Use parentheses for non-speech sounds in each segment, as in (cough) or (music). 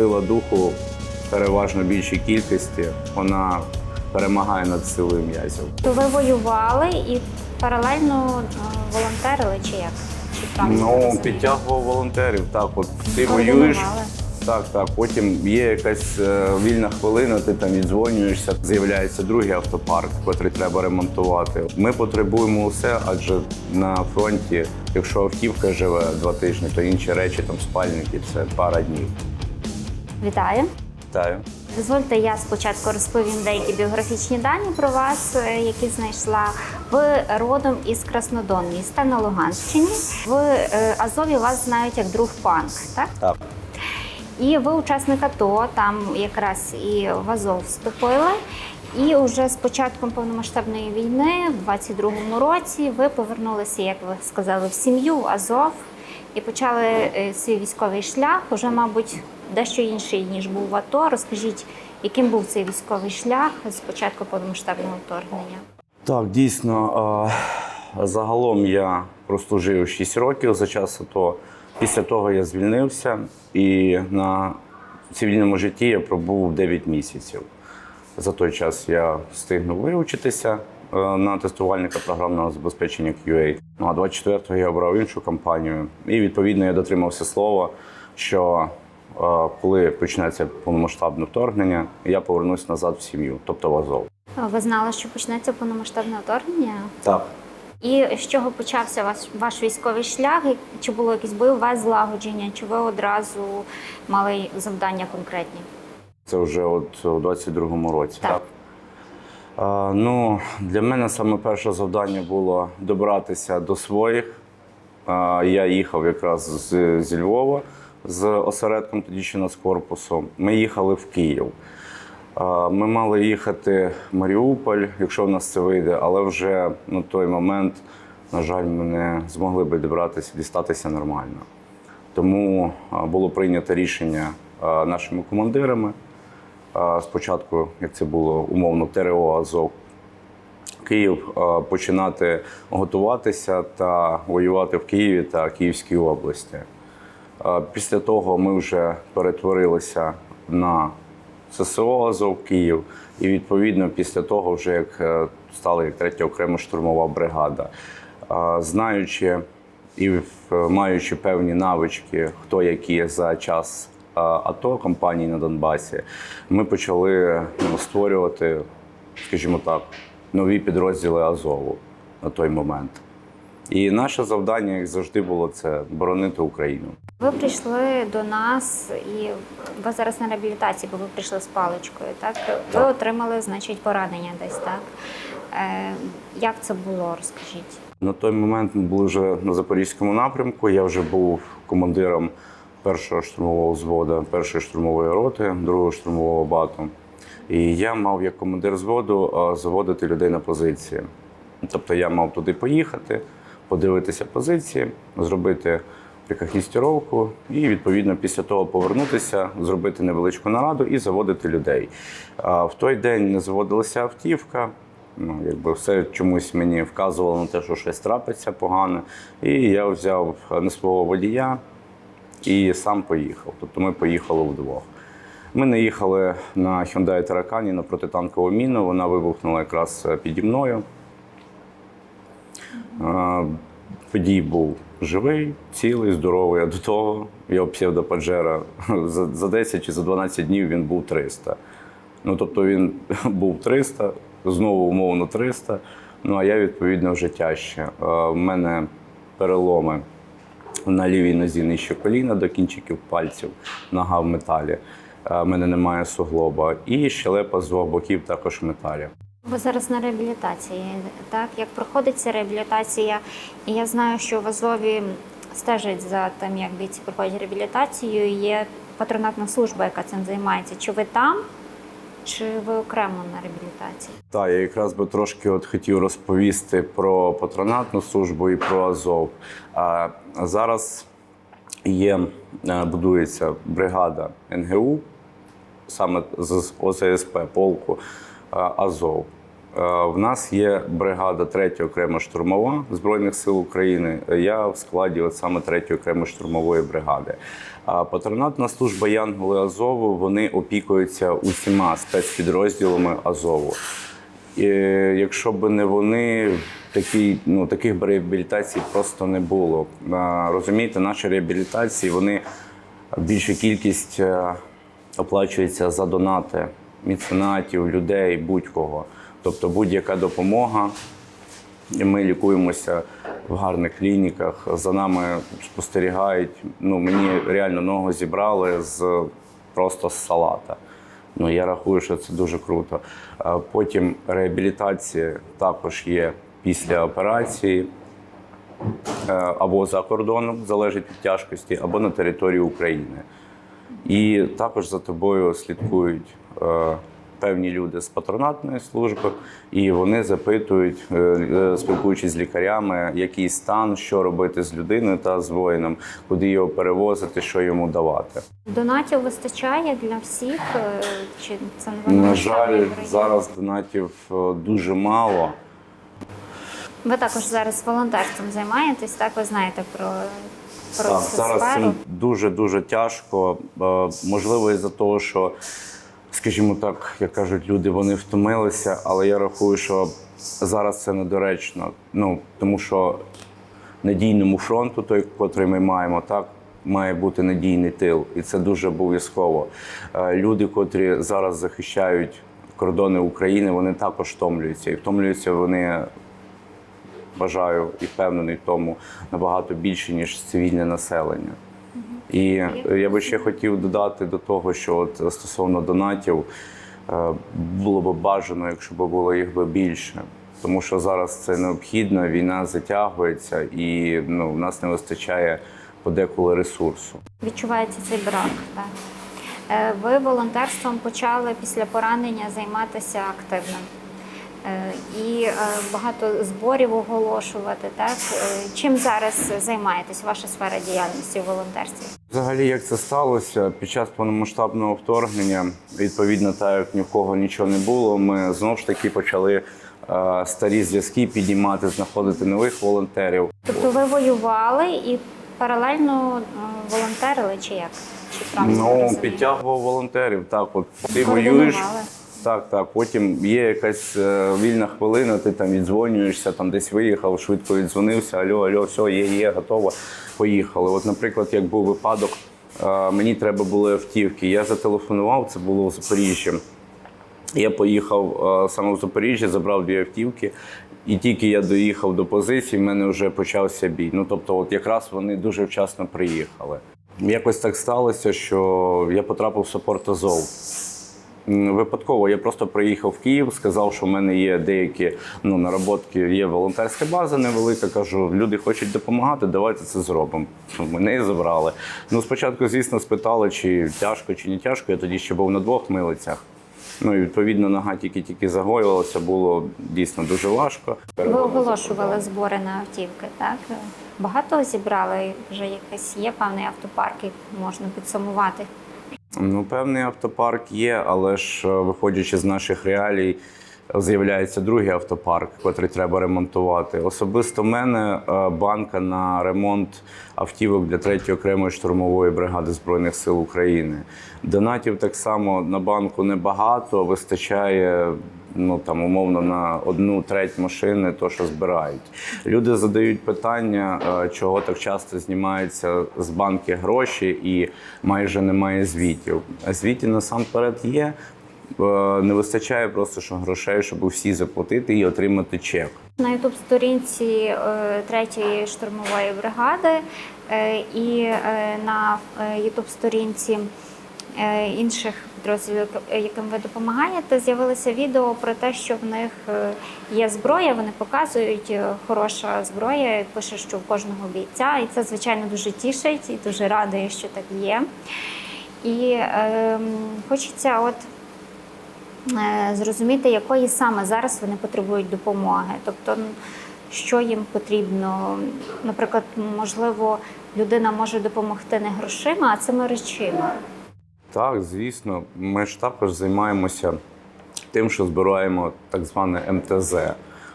сила духу переважно більшій кількості, вона перемагає над силою м'язів. То ви воювали і паралельно е, волонтерили чи як? Чи Ну, підтягував волонтерів. Так, от ти воюєш. Так, так. Потім є якась е, вільна хвилина, ти там віддзвонюєшся, з'являється другий автопарк, який треба ремонтувати. Ми потребуємо усе, адже на фронті, якщо автівка живе два тижні, то інші речі, там спальники, це пара днів. Вітаю. Вітаю. Дозвольте, я спочатку розповім деякі біографічні дані про вас, е, які знайшла. Ви родом із Краснодон, міста на Луганщині. В е, Азові вас знають як друг панк, так? Так. І ви учасник АТО, там якраз і в Азов вступили. І вже з початком повномасштабної війни, в 22-му році, ви повернулися, як ви сказали, в сім'ю в Азов і почали е, свій військовий шлях. Уже, мабуть, дещо інший ніж був в АТО. Розкажіть, яким був цей військовий шлях з початку повномасштабного вторгнення? Так, дійсно. Загалом я прослужив 6 років за час АТО. Після того я звільнився і на цивільному житті я пробув 9 місяців. За той час я встигнув вивчитися е, на тестувальника програмного забезпечення QA. Ну а 24-го я обрав іншу компанію. І відповідно я дотримався слова, що коли почнеться повномасштабне вторгнення, я повернусь назад в сім'ю, тобто в Азов. Ви знали, що почнеться повномасштабне вторгнення? Так. І з чого почався ваш, ваш військовий шлях? Чи було якесь бойове злагодження? Чи ви одразу мали завдання конкретні? Це вже от у 22-му році. Так. Так. А, ну, для мене саме перше завдання було добратися до своїх. А, я їхав якраз з, зі Львова з осередком тоді ще з корпусом. Ми їхали в Київ. Ми мали їхати в Маріуполь, якщо в нас це вийде, але вже на той момент, на жаль, ми не змогли би добратися, дістатися нормально. Тому було прийнято рішення нашими командирами. Спочатку, як це було умовно, ТРО Азов Київ, починати готуватися та воювати в Києві та Київській області. Після того ми вже перетворилися на ССО Азов Київ, і відповідно після того, вже як е, стали як третя окрема штурмова бригада. Знаючи і маючи певні навички, хто які за час АТО компанії на Донбасі, ми почали ну, створювати, скажімо так, нові підрозділи Азову на той момент. І наше завдання, як завжди, було це боронити Україну. Ви прийшли до нас і ви зараз на реабілітації, бо ви прийшли з паличкою. Так ви отримали, значить, поранення десь так. Е, як це було? Розкажіть. На той момент ми були вже на запорізькому напрямку. Я вже був командиром першого штурмового взводу, першої штурмової роти, другого штурмового бату. І я мав як командир взводу а, заводити людей на позиції. Тобто я мав туди поїхати, подивитися позиції, зробити прикахістіровку і відповідно після того повернутися, зробити невеличку нараду і заводити людей. В той день не заводилася автівка. Ну, якби все чомусь мені вказувало на те, що щось трапиться погане. І я взяв не свого водія і сам поїхав. Тобто ми поїхали вдвох. Ми не їхали на Hyundai Таракані на протитанкову міну. Вона вибухнула якраз піді мною. Е, Водій був живий, цілий, здоровий. А до того його псевдопаджера за, за 10 чи за 12 днів він був 300. Ну тобто він (laughs) був 300, знову умовно 300. Ну а я відповідно вже тяжче. В мене переломи на лівій нозі нижче коліна до кінчиків пальців, нога в металі. В мене немає суглоба. І щелепа з двох боків також в металі. Ви зараз на реабілітації, так? Як проходить ця реабілітація? І я знаю, що в Азові стежать за тим, як бійці проходять реабілітацію. Є патронатна служба, яка цим займається. Чи ви там, чи ви окремо на реабілітації? Так, я якраз би трошки от хотів розповісти про патронатну службу і про Азов. А зараз є, е, будується бригада НГУ, саме з ОЗСП полку Азов. Е, В нас є бригада 3 окрема штурмова Збройних сил України. Я в складі от саме 3 окремої штурмової бригади. Патронатна служба Янголи Азову вони опікуються усіма спецпідрозділами Азову. І якщо б не вони, такі, ну, таких реабілітацій просто не було. Розумієте, наші реабілітації вони більша кількість е, оплачується за донати меценатів, людей, будь-кого. Тобто будь-яка допомога. Ми лікуємося в гарних клініках. За нами спостерігають. Ну, мені реально ногу зібрали з просто з салата. Ну, я рахую, що це дуже круто. Потім реабілітація також є після операції е, або за кордоном, залежить від тяжкості, або на території України. І також за тобою слідкують е, певні люди з патронатної служби, і вони запитують, е, е, спілкуючись з лікарями, який стан, що робити з людиною та з воїном, куди його перевозити, що йому давати. Донатів вистачає для всіх? е, Чи це не На жаль, зараз донатів е, дуже мало. Ви також зараз волонтерством займаєтесь, так ви знаєте про, про Так, зараз цим дуже дуже тяжко. Е, Можливо, із-за того, що, скажімо так, як кажуть люди, вони втомилися, але я рахую, що зараз це недоречно. Ну тому що надійному фронту, той, котрий ми маємо, так. Має бути надійний тил, і це дуже обов'язково. Е, Люди, котрі зараз захищають кордони України, вони також втомлюються. І втомлюються вони бажаю і впевнений в тому набагато більше, ніж цивільне населення. І я би ще хотів додати до того, що от стосовно донатів е, було б бажано, якщо б було їх би більше. Тому що зараз це необхідно, війна затягується і ну, в нас не вистачає подеколи ресурсу. Відчувається цей брак. Так. Е, Ви волонтерством почали після поранення займатися активно. Е, І е, багато зборів оголошувати. Так? Е, Чим зараз займаєтесь, ваша сфера діяльності в волонтерстві? Взагалі, як це сталося під час повномасштабного вторгнення, відповідно, так як ні в кого нічого не було, ми знову ж таки почали старі зв'язки піднімати, знаходити нових волонтерів. Тобто ви воювали і паралельно волонтерили, чи як? Чи Ну, підтягував волонтерів. Так, от ти воюєш. Так, так. Потім є якась е, вільна хвилина, ти там віддзвонюєшся, там десь виїхав, швидко віддзвонився. Альо, альо, все, є, є, готово. Поїхали. От, наприклад, як був випадок, е, мені треба були автівки. Я зателефонував, це було в Запоріжжі. Я поїхав е, саме в Запоріжжя, забрав дві автівки, і тільки я доїхав до позиції, в мене вже почався бій. Ну тобто, от якраз вони дуже вчасно приїхали. Якось так сталося, що я потрапив в саппорт Азов. Випадково я просто приїхав в Київ, сказав, що в мене є деякі ну, наработки, є волонтерська база невелика. Кажу, люди хочуть допомагати, давайте це зробимо. Мене і забрали. Ну, спочатку, звісно, спитали, чи тяжко, чи не тяжко. Я тоді ще був на двох милицях. Ну і відповідно нога тільки-тільки загоювалася, було дійсно дуже важко. Ви оголошували збори на автівки, так? Багато зібрали вже якийсь є певний автопарк, який можна підсумувати. Ну, певний автопарк є, але ж е, виходячи з наших реалій, з'являється другий автопарк, який треба ремонтувати. Особисто мене е, банка на ремонт автівок для 3-ї окремої штурмової бригади Збройних сил України. Донатів так само на банку небагато, вистачає. Ну там умовно на одну треть машини, то що збирають. Люди задають питання, е, чого так часто знімаються з банки гроші і майже немає звітів. А звіті насамперед є. Е, Не вистачає просто що грошей, щоб всі заплатити і отримати чек. На ютуб сторінці е, третьої штурмової бригади і на ютуб сторінці інших підрозділів, яким ви допомагаєте, з'явилося відео про те, що в них е, є зброя. Вони показують е, хороша зброя, пише, що в кожного бійця, і це звичайно дуже тішить і дуже радує, що так є. І е, хочеться, от е, зрозуміти, якої саме зараз вони потребують допомоги. Тобто, що їм потрібно. Наприклад, можливо, людина може допомогти не грошима, а цими речима. Так, звісно, ми ж також займаємося тим, що збираємо так зване МТЗ.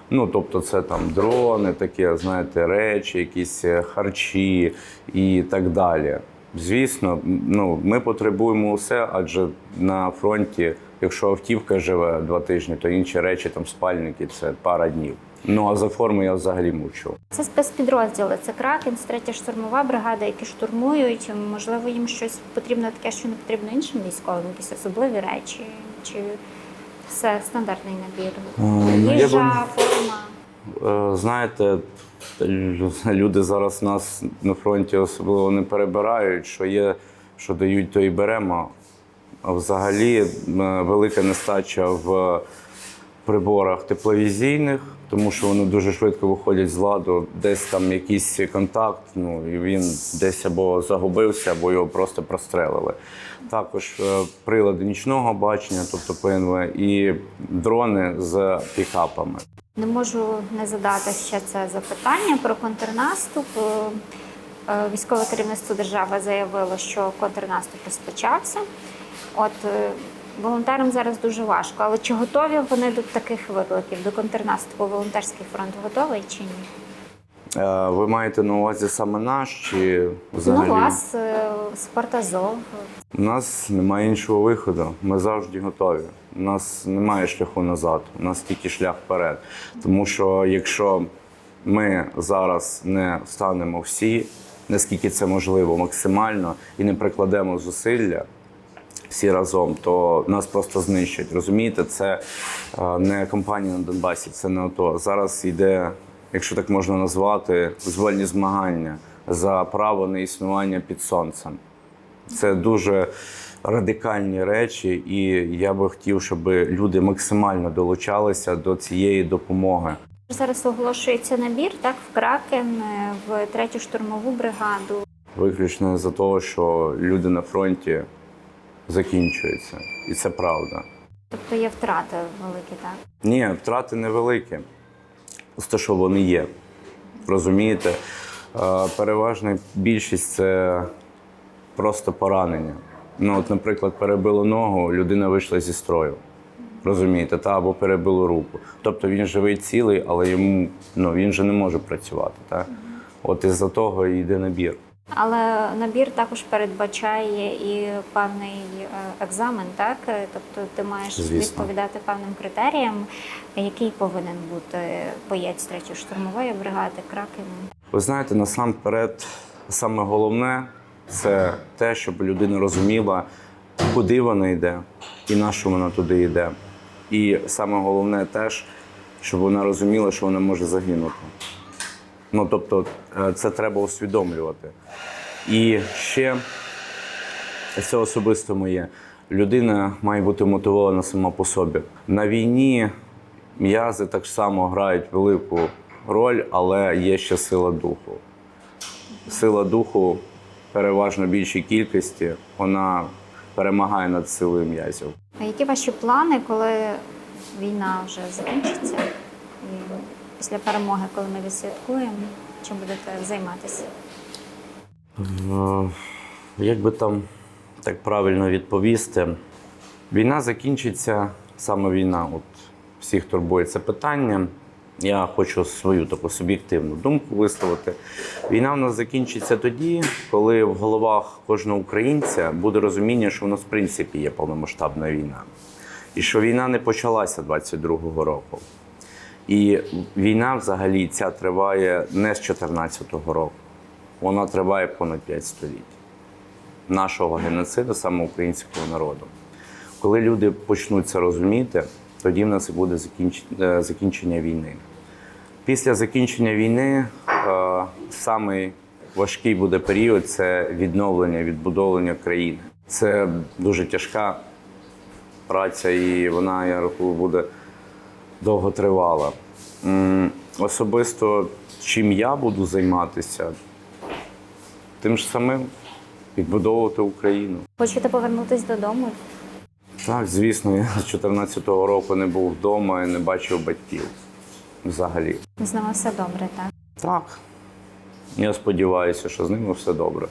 Ну, тобто, це там дрони, такі, знаєте, речі, якісь е, харчі і так далі. Звісно, ну, ми потребуємо усе, адже на фронті, якщо автівка живе два тижні, то інші речі, там спальники, це пара днів. Ну а за форму я взагалі мовчу. Це спецпідрозділи, це Кракен, третя штурмова бригада, які штурмують. Можливо, їм щось потрібно таке, що не потрібно іншим військовим, якісь особливі речі, чи все стандартний набір. ну, я Їжа, форма. Е, Знаєте, люди зараз нас на фронті особливо не перебирають, що є, що дають, то і беремо. А взагалі е, велика нестача в приборах тепловізійних, тому що вони дуже швидко виходять з ладу. Десь там якийсь контакт, ну і він десь або загубився, або його просто прострелили. Також е, прилади нічного бачення, тобто ПНВ, і дрони з пікапами. Не можу не задати ще це запитання про контрнаступ. Е, е, Військове керівництво держави заявило, що контрнаступ розпочався. От волонтерам зараз дуже важко, але чи готові вони до таких викликів, до контрнаступу? Волонтерський фронт готовий чи ні? Е, Ви маєте на увазі саме наш чи взагалі? Ну, вас, е, Спартазов. У нас немає іншого виходу. Ми завжди готові. У нас немає шляху назад, у нас тільки шлях вперед. Тому що якщо ми зараз не встанемо всі, наскільки це можливо, максимально, і не прикладемо зусилля всі разом, то нас просто знищать. Розумієте, це не кампанія на Донбасі, це не АТО. Зараз йде, якщо так можна назвати, звольні змагання за право на існування під сонцем. Це дуже радикальні речі, і я би хотів, щоб люди максимально долучалися до цієї допомоги. Зараз оголошується набір так в Кракен, е, в третю штурмову бригаду. Виключно за того, що люди на фронті закінчуються, і це правда. Тобто є втрати великі, так? Ні, втрати невеликі. Те, що вони є. Розумієте? Е, Переважна більшість це просто поранення. Ну, от, наприклад, перебило ногу, людина вийшла зі строю. Розумієте, та або перебило руку. Тобто він живий цілий, але йому ну, він же не може працювати. Так? От із-за того і йде набір. Але набір також передбачає і певний е, екзамен, так? Е, Тобто ти маєш Звісно. відповідати певним критеріям, який повинен бути боєць третьої штурмової бригади Кракену. Ви знаєте, насамперед, саме головне це те, щоб людина розуміла, куди вона йде і на що вона туди йде. І саме головне теж, щоб вона розуміла, що вона може загинути. Ну, тобто, е, це треба усвідомлювати. І ще це особисто моє. Людина має бути мотивована сама по собі. На війні м'язи так само грають велику роль, але є ще сила духу. Сила духу переважно більшій кількості, вона перемагає над силою м'язів. А які ваші плани, коли війна вже закінчиться? Після перемоги, коли ми відсвяткуємо, чим будете займатися? Е, Як би там так правильно відповісти? Війна закінчиться, саме війна, от всіх турбує це питання. Я хочу свою таку суб'єктивну думку висловити. Війна в нас закінчиться тоді, коли в головах кожного українця буде розуміння, що в нас в принципі є повномасштабна війна. І що війна не почалася 22-го року. І війна взагалі ця триває не з 14-го року. Вона триває понад 5 століть нашого геноциду, саме українського народу. Коли люди почнуть це розуміти, тоді в нас і буде е, закінчення війни. Після закінчення війни е, самий важкий буде період це відновлення, відбудовлення країни. Це дуже тяжка праця, і вона, я рахую, буде довго тривала. Особисто, чим я буду займатися, тим ж самим відбудовувати Україну. Хочете повернутися додому? Так, звісно, я з 14-го року не був вдома і не бачив батьків взагалі. З ними все добре, так? Так. Я сподіваюся, що з ними все добре.